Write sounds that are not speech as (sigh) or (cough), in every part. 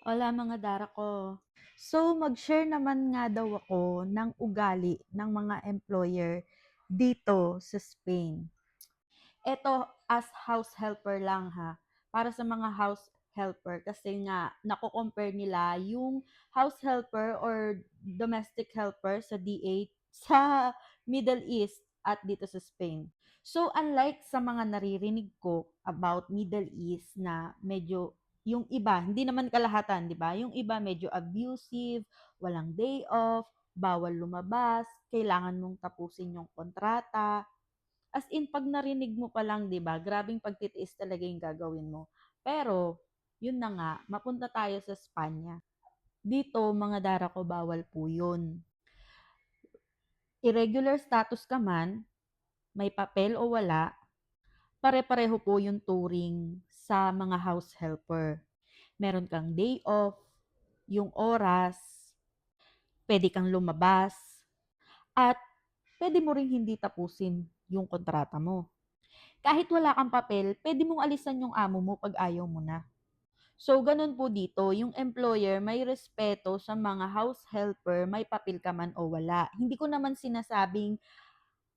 Hola mga Dara ko. So, mag-share naman nga daw ako ng ugali ng mga employer dito sa Spain. Ito as house helper lang ha. Para sa mga house helper kasi nga nako-compare nila yung house helper or domestic helper sa D8 sa Middle East at dito sa Spain. So unlike sa mga naririnig ko about Middle East na medyo yung iba, hindi naman kalahatan, di ba? Yung iba medyo abusive, walang day off, bawal lumabas, kailangan mong tapusin yung kontrata, As in 'pag narinig mo pa lang 'di ba, grabeng pagtitiis talaga yung gagawin mo. Pero, yun na nga, mapunta tayo sa Spanya. Dito, mga dara ko, bawal po yun. Irregular status ka man, may papel o wala, pare-pareho po yung turing sa mga house helper. Meron kang day off, yung oras, pwede kang lumabas, at pwede mo ring hindi tapusin yung kontrata mo. Kahit wala kang papel, pwede mong alisan yung amo mo pag ayaw mo na. So, ganun po dito, yung employer may respeto sa mga house helper, may papel ka man o wala. Hindi ko naman sinasabing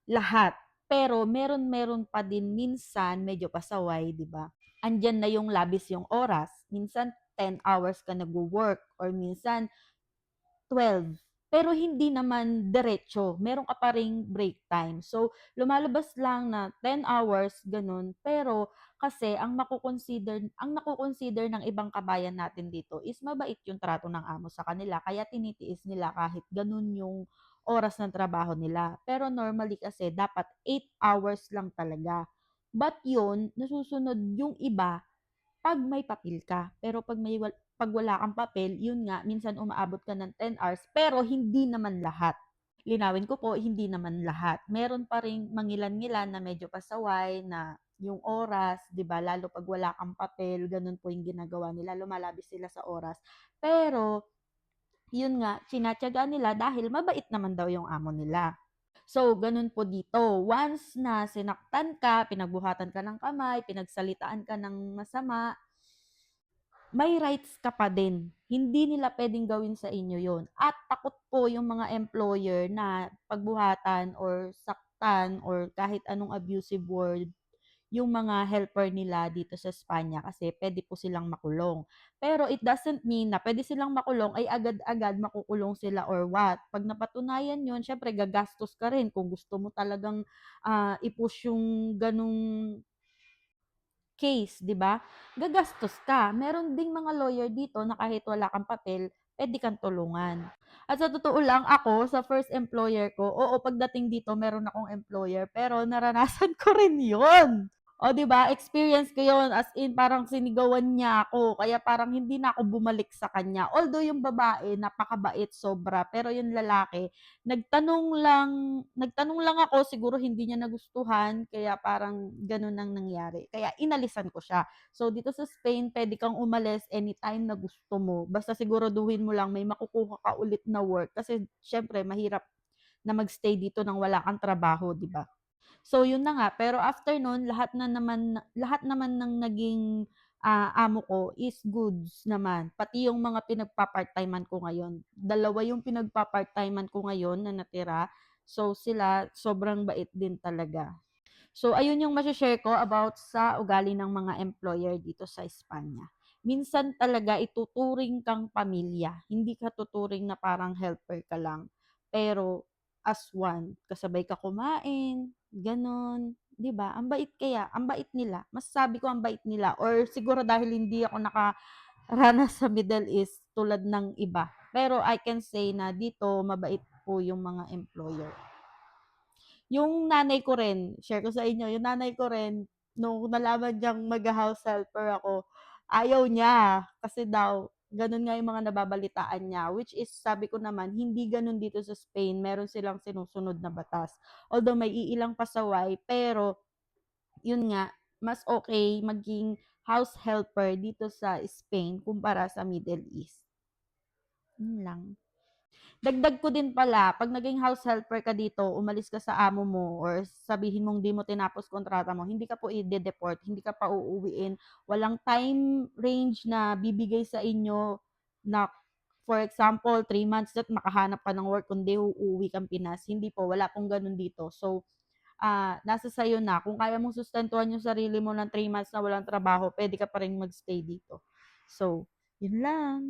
lahat, pero meron-meron pa din minsan medyo pasaway, di ba? Andyan na yung labis yung oras. Minsan 10 hours ka nag-work or minsan 12. Pero hindi naman diretso. Meron ka pa ring break time. So, lumalabas lang na 10 hours, ganun. Pero, kasi ang mako-consider, ang nako-consider ng ibang kabayan natin dito is mabait yung trato ng amo sa kanila. Kaya tinitiis nila kahit ganun yung oras ng trabaho nila. Pero normally kasi dapat 8 hours lang talaga. But yun, nasusunod yung iba pag may papel ka. Pero pag may pag wala kang papel, yun nga, minsan umaabot ka ng 10 hours, pero hindi naman lahat. Linawin ko po, hindi naman lahat. Meron pa ring mangilan-ngilan na medyo pasaway na yung oras, 'di ba? Lalo pag wala kang papel, ganun po yung ginagawa nila, lumalabis sila sa oras. Pero yun nga, tinatyaga nila dahil mabait naman daw yung amo nila. So, ganun po dito. Once na sinaktan ka, pinagbuhatan ka ng kamay, pinagsalitaan ka ng masama, may rights ka pa din. Hindi nila pwedeng gawin sa inyo yon. At takot po yung mga employer na pagbuhatan or saktan or kahit anong abusive word yung mga helper nila dito sa Spanya kasi pwede po silang makulong. Pero it doesn't mean na pwede silang makulong ay agad-agad makukulong sila or what. Pag napatunayan yun, syempre gagastos ka rin kung gusto mo talagang uh, i-push yung ganung case, 'di ba? Gagastos ka. Meron ding mga lawyer dito na kahit wala kang papel, pwede kang tulungan. At sa totoo lang, ako, sa first employer ko, oo, pagdating dito, meron akong employer, pero naranasan (laughs) ko rin yon o, di ba? Experience ko yon as in parang sinigawan niya ako. Kaya parang hindi na ako bumalik sa kanya. Although yung babae, napakabait sobra. Pero yung lalaki, nagtanong lang, nagtanong lang ako, siguro hindi niya nagustuhan. Kaya parang ganun ang nangyari. Kaya inalisan ko siya. So, dito sa Spain, pwede kang umalis anytime na gusto mo. Basta siguraduhin mo lang may makukuha ka ulit na work. Kasi, syempre, mahirap na magstay dito nang wala kang trabaho, di ba? So yun na nga, pero after nun lahat na naman lahat naman ng naging, ah, amo ko is goods naman, pati yung mga pinagpa-part-timean ko ngayon. Dalawa yung pinagpa-part-timean ko ngayon na natira, so sila sobrang bait din talaga. So ayun yung mashe-share ko about sa ugali ng mga employer dito sa Espanya. Minsan talaga ituturing kang pamilya, hindi ka tuturing na parang helper ka lang, pero as one, kasabay ka kumain, Gano'n, 'di ba? Ang bait kaya, ang bait nila. Masasabi ko ang bait nila or siguro dahil hindi ako nakaranas sa Middle East tulad ng iba. Pero I can say na dito mabait po yung mga employer. Yung nanay ko rin, share ko sa inyo, yung nanay ko rin nung nalaman niyang magha-house helper ako, ayaw niya kasi daw Gano'n nga yung mga nababalitaan niya, which is sabi ko naman, hindi gano'n dito sa Spain, meron silang sinusunod na batas. Although may iilang pasaway, pero yun nga, mas okay maging house helper dito sa Spain kumpara sa Middle East. Yun lang. Dagdag ko din pala, pag naging house helper ka dito, umalis ka sa amo mo or sabihin mong di mo tinapos kontrata mo, hindi ka po i-deport, hindi ka pa uuwiin. Walang time range na bibigay sa inyo na for example, 3 months that makahanap ka ng work kundi uuwi kang Pinas. Hindi po, wala pong gano'n dito. So, ah, nasa sa'yo na kung kaya mong sustentuhan yung sarili mo ng 3 months na walang trabaho, puwede ka pa ring mag-stay dito. So, yun lang.